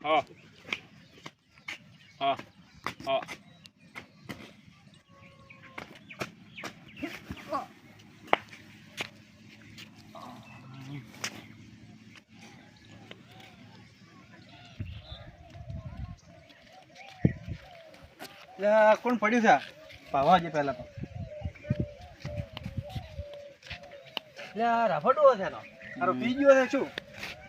હા. હા. હા. કોણ પડ્યું છે? પાવા જે પહેલા તો. રાફડો છે એનો. પી ગયો છે શું?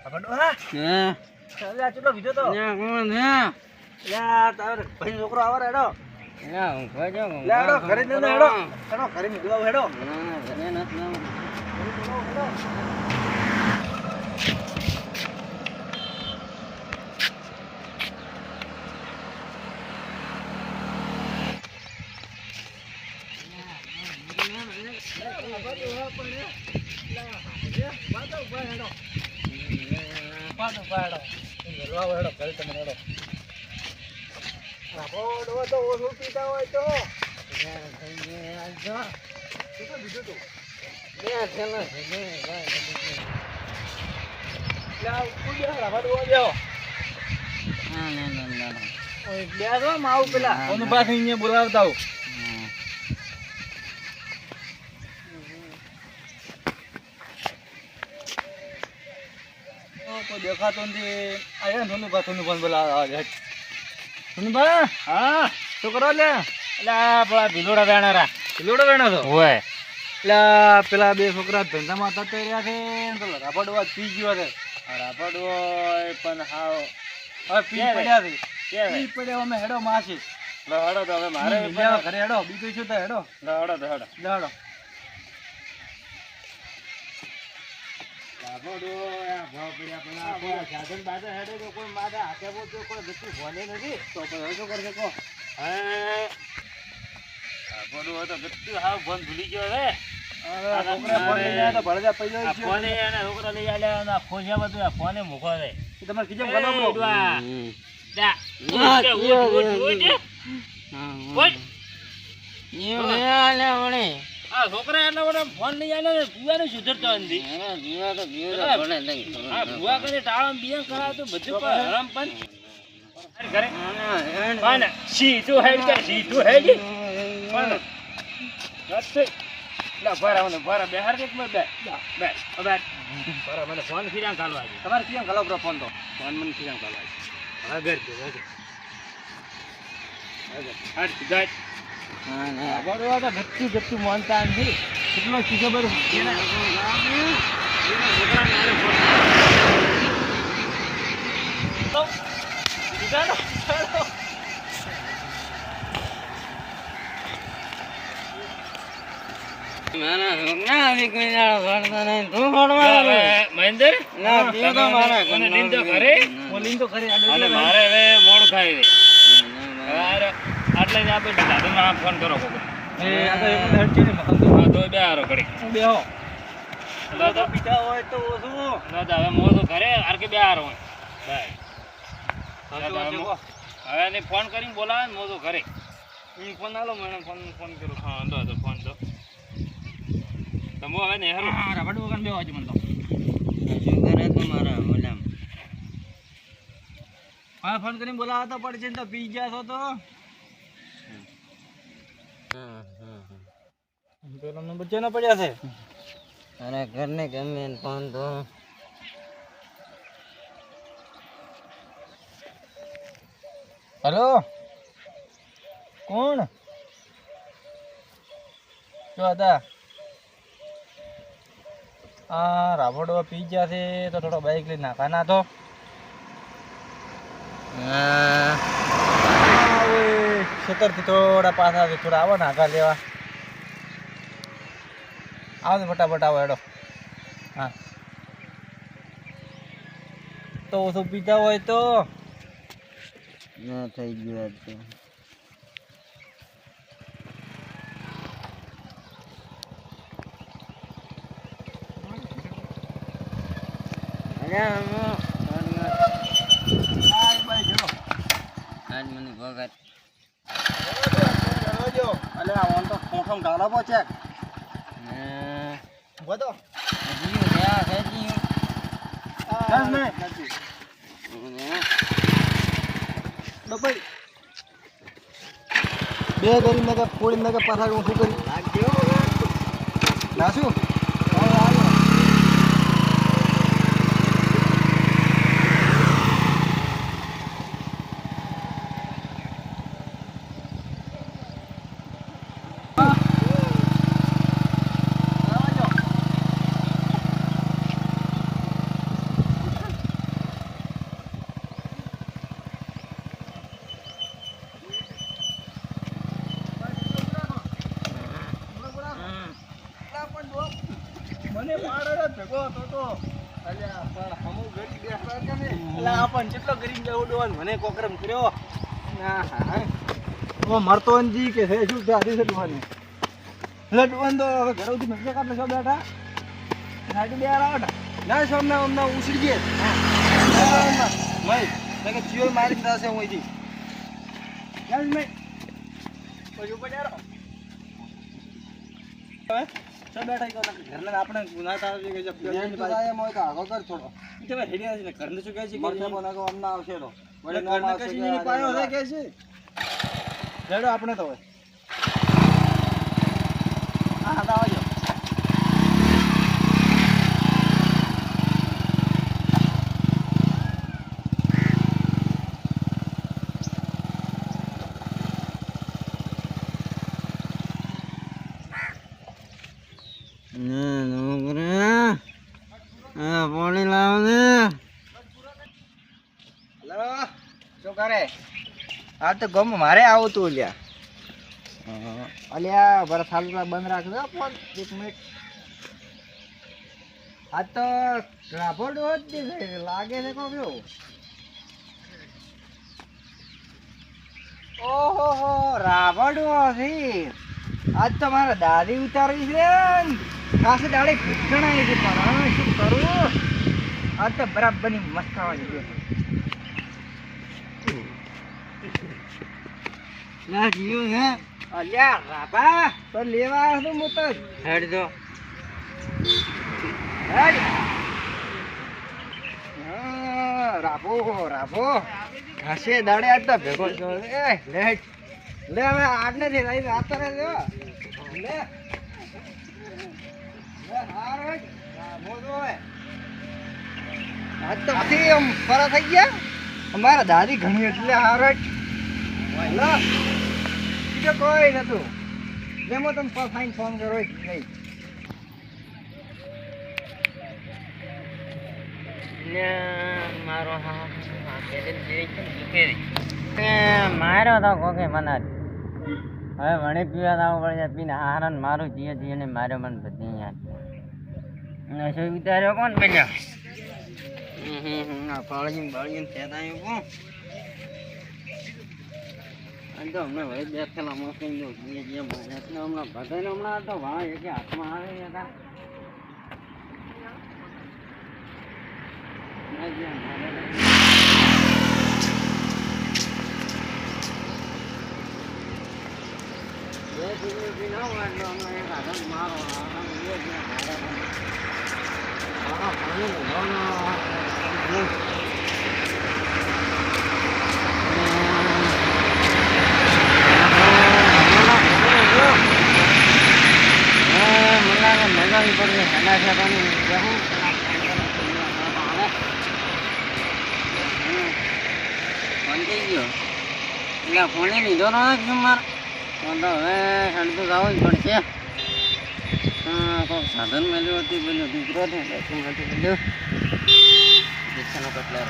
રાફડો હા? ચાલે આ ચેટલો બીજો તો એટલે આ તારો ભાઈ છોકરો આવે હેડો લે હેડો ઘરે જ ને હેડો હેડો ઘરે નીકળો હેડો પાછો પાડો હેડો હેડો ઘરે તમે હેડો. તો ઓછું પીતા હોય તો. બીજું તું એટલે આ ઉપર બોલાવતા રાફડો ઉપર બેહો. ઓય, બેસો માવું પેલા ઓનું પાસે અહીંયા બોલાવતા આવું ઓ, કોઈ દેખાતો નથી આયા ને ધોનુભા ધોનુભાઈ બોલા ધોનુભા હા શું કરો લે? એટલે પેલા ભીલોડા વેણારા. લોડો વેણા તો હોય. એટલે પેલા બે છોકરા ધંધામાં થતા રહ્યા છે ને પેલો રાફડો પી ગયો છે. રાપડ હોય પણ હાવ હવે પી પડ્યા છે? પી પડ્યા અમે હેડો માસી. લો તો હવે મારે ઘરે હેડો બીજું શું તો હેડો? હડો હડો. હેડો રાપડ હોય આ ભાવ પડ્યા પેલા કોઈ સાધન બાધન હેડે તો કોઈ માથે હાથે બોલતો કોઈ ગતું ભોને નથી. તો પછી શું કરશે કહો? હે રાપડ હોય તો ગતું હાવ ફોન ભૂલી ગયો હવે આ છોકરા તો આ છોકરા છે બધું ફોને. આ એટલે લઈ આલ્યો ને ભૂવાને સુધરતો નથી. આ ભૂવા કરે ટાળા બિયા કરાવતો બધું પણ હરામ પણ. ઘરે. પણ સીધું હેડ કર સીધું હેડ પણ ભરા મને ભરા બેહાર બે? બે બે ભરા મને ફોન ફિરામ કાલવા તમારે કેમ બ્રો ફોન તો. ફોન મને ફિરામ કાલવા કે હવે હટ ગાટ બરોબર ગચ્ચું ગચ્ચું માનતા નથી કેટલો ચીજો બરું એના એના છોકરાને આને ફોન તો ચાલો ચાલો મહેન્દ્ર લીન તો ઘરે તો ખરી મારે હવે મોડું થાય છે આરે જ આપણે દાદામાં ફોન કરો કોક. એ આ તો એક મિનિટ ને મકાન હા તો બે હારો ઘડી બેહો દાદા પીતા હોય તો ઓછું દાદા હવે મોડું ઘરે આર કે બે હારો હોય. દાદા, કહો. હવે એને ફોન કરીને બોલાવે ને મોડું ઘરે. હું ફોન આલો મને ફોન ફોન કરું. હા દો તો ફોન તો તમે હવે ને હેરો હા, રાફડું વગર બેહો આજે મને તો. હા, ફોન કરીને બોલાવતા પડશે ને તો પી ગયા છો તો. પેલો નંબર ચેનો પડ્યા છે? અરે ઘરને ગમે ફોન તો હેલો? કોણ? જો હતા આ? રાવડવા પી ગયા છે તો થોડો બાઈક લઈને નાખા ના તો ખેતરથી થોડા પાછા થોડા આવો નાખા લેવા. આવો ને ફટાફટ આવો હેડો. હા. તો ઓછું પીતા હોય તો? ના થઈ ગયું તો. અરે આમાં આજ મને ભગત અલે આ ઓન તો ખોખમ ગાળા પો ચેક હા બધો હજી. ત્યાં હજી બસ નહીં પડી બે કરી મેં કે ફોડી મેં કે હું શું કરી? નાશું મને પાડો ભેગો હતો તો અલ્યા પણ હમુ ગરી બેસવા કે ને એટલે આ પણ કેટલો ગરીબ જેવો ડોન મને કોકરમ કર્યો. ના, હા. મરતો જી કે છે, શું દાદી છે ડોન એટલે ડોન તો હવે ઘરે ઉઠી મસ્ત કાપલે છો બેઠા સાડી બે આડા ના. છો અમને અમને ઉછળી ગયે. ભાઈ કે જીઓ મારી દાસે હું અહીંથી. પછી ઉપર યાર હવે? ચા બેઠા કહો ઘરના આપણે ગુના થાય છે કે જબ મોય તો આગો કર થોડો. તમે હેડી આવે ઘરને શું કહે છે કે અમને આવશે તો. જેની પાયો છે કે છે? રેડો આપણે તો હોય હા તો આવજો. પાણી લાવ ને હલો શું કરે? આ તો ગમ મારે આવતું અલ્યા. લ્યા અલ્યા બરફ હાલ બંધ રાખજો ફોન એક મિનિટ. આ તો રાફોડ જ છે લાગે છે કોક એવું. ઓહો હો રાવડ છે. આજ તો મારા દાદી ઉતારી છે. ખાસ દાડે ઘૂંટણાઈ છે પણ શું કરું? આજ તો બરાબરની મસ્ત ખાવાની છે. ના જીવ હે. અલ્યા રાબા તો લેવા આવ્યો તો હેડ જો. હેડ. રાબો રાભો હશે દાડે આજ તો ભેગો છો એ લેટ લે હવે આજ નથી રાઈ રાત રે લે લે લે. અમારા દાદી ઘણી એટલે હાર હેડ. કોઈ નતું. જેમાં ફાઈન ફોન કરો નહીં. મારો મારો તો કોકે મને હવે વણી પીવા આવું પડે પીને હારણ મારું જીએ જીએ ને માર્યો મને બધી યાદ શું વિચાર્યો, કોણ પેલા પાળજી બાળજી થયા કોણ અને તો હમણાં વળી બેઠેલા મોકલી દો જીએ જીએ માર્યા એટલે હમણાં બધાને હમણાં તો વાહ એક હાથમાં આવે હતા ના જ્યાં મારે બે ડિગ્રી થી ન હોય એટલે હમણાં એક હાથમાં મારો આરામ ફોને લીધો ન હોય મારે તો તો હવે જવું જ પડશે સાધન મળ્યું હતું, પેલું દીકરો છે બેઠું હતું પેલું રિક્ષાનો કટલેર.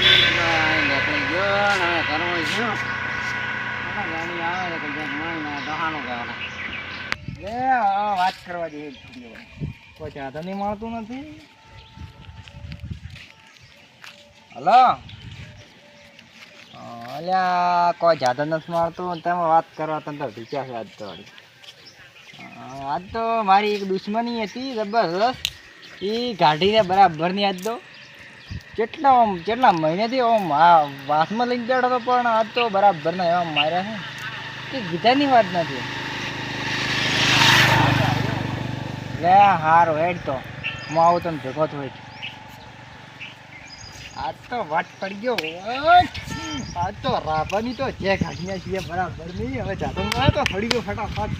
નીકળી વાત કરવા જેવી કોઈ ચાધા મળતું નથી? હલો? અલ્યા, કોઈ જાદો નથી મારતો તમે વાત કરવા તને તો વિચાર છે આજ તો આજ તો મારી એક દુશ્મની હતી જબરદસ્ત એ ગાઢીને બરાબરની આજ તો. કેટલા આમ કેટલા મહિનેથી આમ આ વાસમાં લઈને બેઠો હતો, પણ આજ તો બરાબરના એવા માર્યા છે. કે ગીતાની વાત નથી. લે, હારો, હેડ તો. હું આવું તને ભેગો થયો. આજ તો વાત પડી ગયો. આજ તો રાભાની તો જે ઘાટિયા છીએ, બરાબર નહીં. હવે જાતો તો પડી ગયો ફટાફટ.